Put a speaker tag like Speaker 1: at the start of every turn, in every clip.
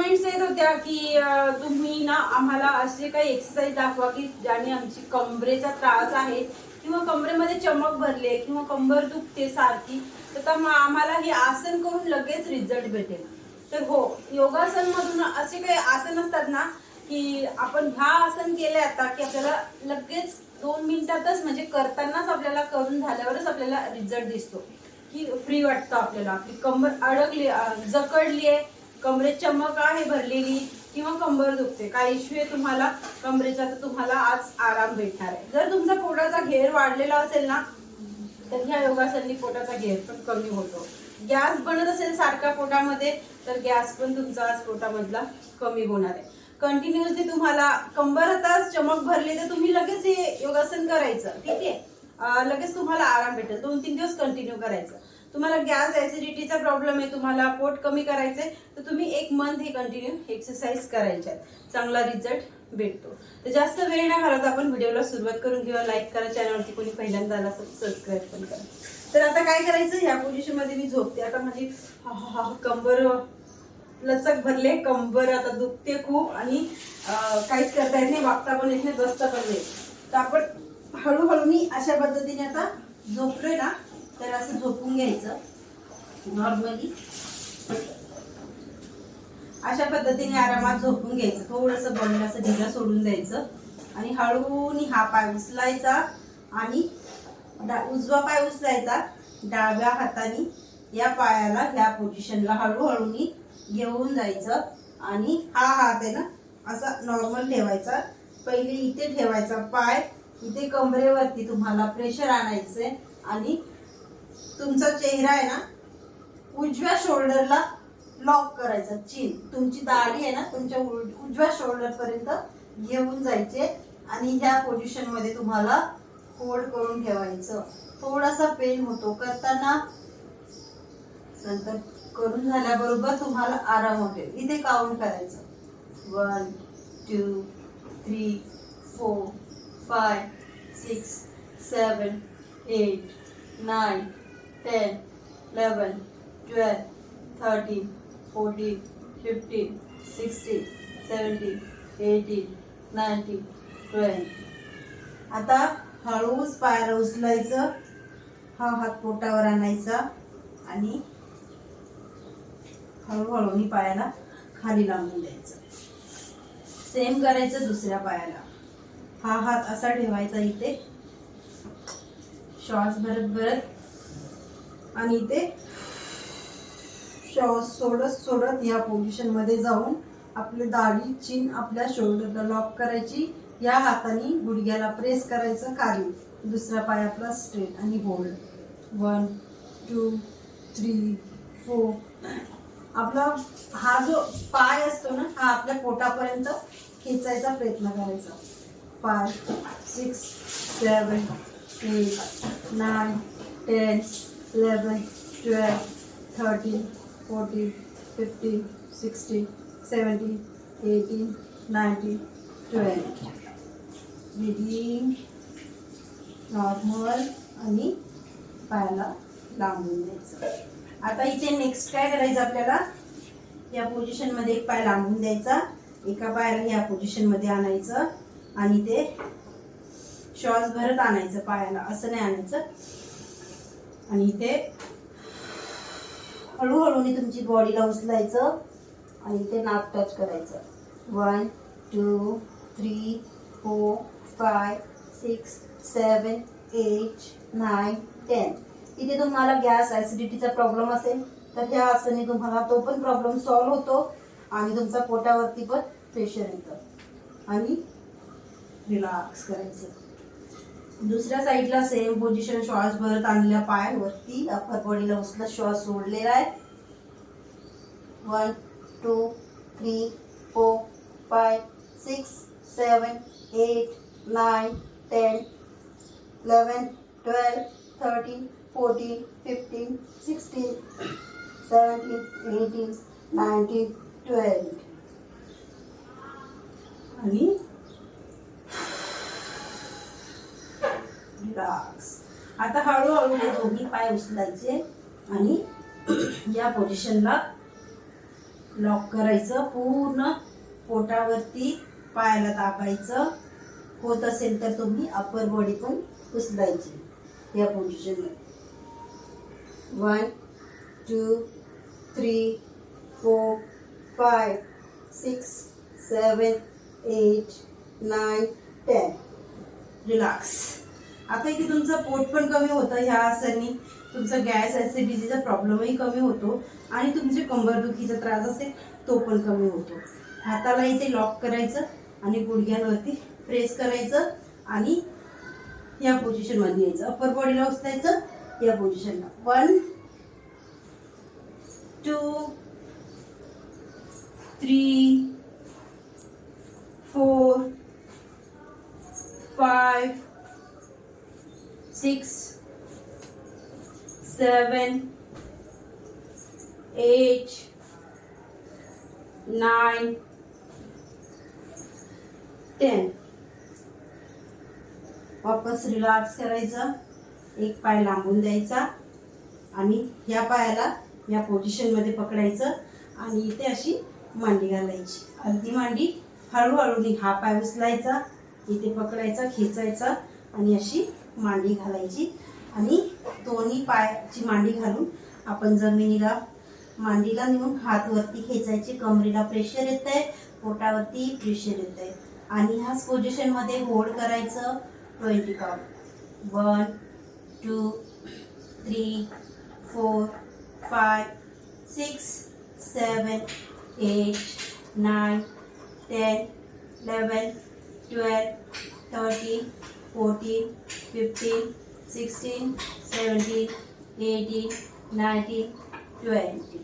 Speaker 1: Comments येत होत्या की तुम्ही ना आम्हाला असे काही एक्सरसाइज दाखवा की ज्याने आमची कमरेचा त्रास आहे किंवा कमरेमध्ये चमक भरली आहे किंवा कंबर दुखते सारखी तर मग आम्हाला हे आसन करून लगेच रिझल्ट भेटेल. तर हो योगासन मधून असे काही आसन असतात ना की आपण ह्या आसन केले आता की आपल्याला लगेच दोन मिनिटातच म्हणजे करतानाच आपल्याला करून झाल्यावरच आपल्याला रिझल्ट दिसतो. की फ्री वाटतं आपल्याला आपली कंबर अडकली जकडली आहे कमरेत चमक आहे भरलेली किंवा कंबर दुखते काही इश्यू आहे तुम्हाला कमरेचा तर तुम्हाला आज आराम भेटणार आहे. जर तुमचा पोटाचा घेर वाढलेला असेल ना तर ह्या योगासननी पोटाचा घेर पण कमी होतो. गॅस बनत असेल सारखा पोटामध्ये तर गॅस पण तुमचा आज पोटामधला कमी होणार आहे. कंटिन्युअसली तुम्हाला कंबर तास चमक भरली तर तुम्ही लगेच हे योगासन करायचं. ठीक आहे? लगेच तुम्हाला आराम भेटेल. दोन तीन दिवस कंटिन्यू करायचं. तुम्हाला गॅस ॲसिडिटीचा प्रॉब्लेम आहे तुम्हाला पोट कमी करायचंय तर तुम्ही एक मंथ हे कंटिन्यू एक्सरसाइज करायच्या चांगला रिझल्ट भेटतो. तर जास्त वेळ नाही घालत आपण व्हिडिओला सुरुवात करून किंवा लाईक करा चॅनलवरती कोणी पहिल्यांदा आला सबस्क्राईब पण करा. तर आता काय करायचं ह्या पोझिशनमध्ये मी झोपते. आता माझी कंबर लचक भरले कंबर आता दुखते खूप आणि काहीच करता येत नाही वागता पण येत नाही बसता पण येत तर आपण हळूहळू मी अशा पद्धतीने आता झोपलोय ना तर असं झोपून घ्यायचं नॉर्मली अशा पद्धतीने आरामात झोपून घ्यायचं. थोडस बॉडीला असं ढिला सोडून द्यायचं. आणि हळूनी हा पाय उचलायचा आणि डा- उजवा पाय उचलायचा. डाव्या हाताने या पायाला ह्या पोझिशनला हळूहळूनी घेऊन जायचं. आणि हा हात आहे ना असा नॉर्मल ठेवायचा. पहिले इथे ठेवायचा पाय. इथे कमरेवरती तुम्हाला प्रेशर आणायचंय. आणि तुमचा चेहरा आहे ना उजव्या शोल्डरला लॉक करायचा चीन तुमची दाढी आहे ना तुमच्या उजव्या शोल्डर पर्यंत घेऊन जायचे आणि ह्या पोझिशनमध्ये तुम्हाला होल्ड करून ठेवायचं. थोडासा पेन होतो. करताना नंतर करून झाल्याबरोबर तुम्हाला आराम होते. इथे काउंट करायचं. One two three four five six seven eight nine ten eleven twelve thirteen fourteen fifteen sixteen seventeen eighteen nineteen twelve आता हळूच पायाला उचलायचं. हा हात पोटावर आणायचा आणि हळूहळू पायाला खाली लावून द्यायचं. सेम करायचं दुसऱ्या पायाला. हा हात असा ठेवायचा इथे. श्वास भरत भरत आणि इथे श्वास सोडत सोडत या पोझिशनमध्ये जाऊन आपली दाढी चीन आपल्या शोल्डरला लॉक करायची. या हाताने गुडघ्याला प्रेस करायचं खाली. दुसरा पाय आपला स्ट्रेट आणि hold one two three four आपला हा जो पाय असतो ना हा आपल्या पोटापर्यंत खेचायचा प्रयत्न करायचा. Five six seven eight nine ten eleven twelve thirteen fourteen fifteen sixteen seventeen eighteen nineteen twelve breathing normal आणि पायाला लांबून द्यायचं. आता इथे नेक्स्ट काय करायचं आपल्याला? या पोझिशनमध्ये एक पाय लांबून द्यायचा. एका पायाला या पोझिशनमध्ये आणायचं. आणि ते श्वास भरत आणायचं पायाला. असं नाही आणायचं. आणि इथे हळूहळूने तुमची बॉडीला उचलायचं आणि इथे नाक टच करायचं. One two three four five six seven eight nine ten इथे तुम्हाला गॅस ॲसिडिटीचा प्रॉब्लेम असेल तर ह्या आसने तुम्हाला तो पण प्रॉब्लेम सॉल्व्ह होतो आणि तुमचा पोटावरती पण प्रेशर येतं. आणि रिलॅक्स करायचं. दुसऱ्या साईडला सेम पोझिशन श्वास भरत आणल्या पाय वरती अप्पर बॉडीला उचलत श्वास सोडलेला आहे. One two three four five six seven eight nine ten eleven twelve thirteen fourteen fifteen sixteen seventeen eighteen nineteen twelve आणि? रिलॅक्स आता हळूहळू हे दोन्ही पाय उचलायचे आणि या पोझिशनला लॉक करायचं. पूर्ण पोटावरती पायाला दाबायचं. होत असेल तर तुम्ही अप्पर बॉडी पण उचलायची या पोझिशनला one two three four five six seven eight nine ten relax आता इथे तुमचं पोट पण कमी होतं ह्या आसनी तुमचा गॅस ॲसिडिटीचा प्रॉब्लेमही कमी होतो. आणि तुमचे कंबरदुखीचा त्रास असेल तो पण कमी होतो. हाताला इथे लॉक करायचं आणि गुडघ्यांवरती प्रेस करायचं आणि या पोझिशनमध्ये यायचं अप्पर बॉडीला उचलायचं या पोझिशनला one two three four five six, seven, eight, nine, ten. वापस रिलॅक्स करायचं एक पाय लांबून द्यायचा आणि ह्या पायाला या पोझिशनमध्ये पकडायचं आणि इथे अशी मांडी घालायची अर्धी मांडी हळूहळू हा पाय उचलायचा इथे पकडायचा खेचायचा आणि अशी मांडी घालायची आणि दोन्ही पायाची मांडी घालून आपण जमिनीला मांडीला नेऊन हात वरती खेचायचे. कमरेला प्रेशर येत आहे पोटावरती प्रेशर येत आहे आणि ह्याच पोझिशनमध्ये होल्ड करायचं twenty count one two three four five six seven eight nine ten eleven twelve thirteen fourteen fifteen sixteen seventeen eighteen nineteen twenty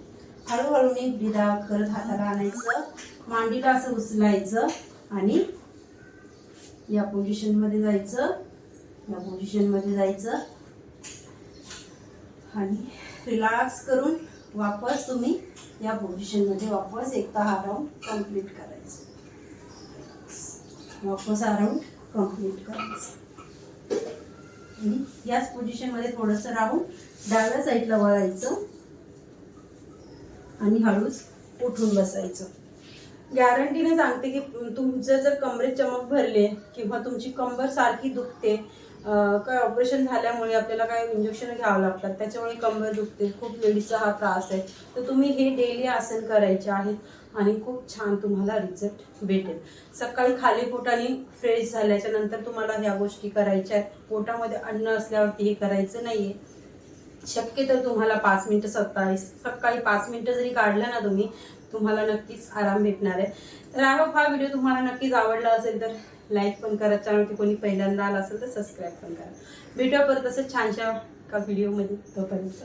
Speaker 1: हळूहळू मी आउट करत हाताला आणायचं मांडीला असं उचलायचं आणि या पोझिशनमध्ये जायचं. या पोझिशनमध्ये जायचं. आणि रिलॅक्स करून वापस तुम्ही या पोझिशनमध्ये वापस एकदा हा राऊंड कंप्लीट करायचं. वापस हा राऊंड कंप्लीट करायचं. याच पोझिशनमध्ये थोडंसं राहून डाव्या साईडला वळायचं. आणि हळूच उठून बसायचं. गॅरंटीने सांगते की तुमचं जर कमरेत चमक भरले किंवा तुमची कंबर सारखी दुखते काय ऑपरेशन झाल्यामुळे आपल्याला काय इंजेक्शन घ्यावं लागतात त्याच्यामुळे कंबर दुखते खूप लेडीजचा हा त्रास आहे. तर तुम्ही हे डेली आसन करायचे आहेत आणि खूप छान तुम्हाला रिझल्ट भेटेल. सकाळी खाली पोटाने फ्रेश झाल्याच्यानंतर तुम्हाला ह्या गोष्टी करायच्या आहेत. पोटामध्ये अन्न असल्यावरती हे करायचं नाहीये. शक्य तर तुम्हाला पाच मिनटं सत्तावीस सकाळी पाच मिनटं जरी काढलं ना तुम्ही तुम्हाला नक्कीच आराम भेटणार आहे. तर आय होप हा व्हिडिओ तुम्हाला नक्कीच आवडला असेल तर लाईक पण करा. चॅनलवरती कोणी पहिल्यांदा आला असेल तर सबस्क्राईब पण करा. भेटूया परत असं छानशा का व्हिडिओमध्ये तोपर्यंत.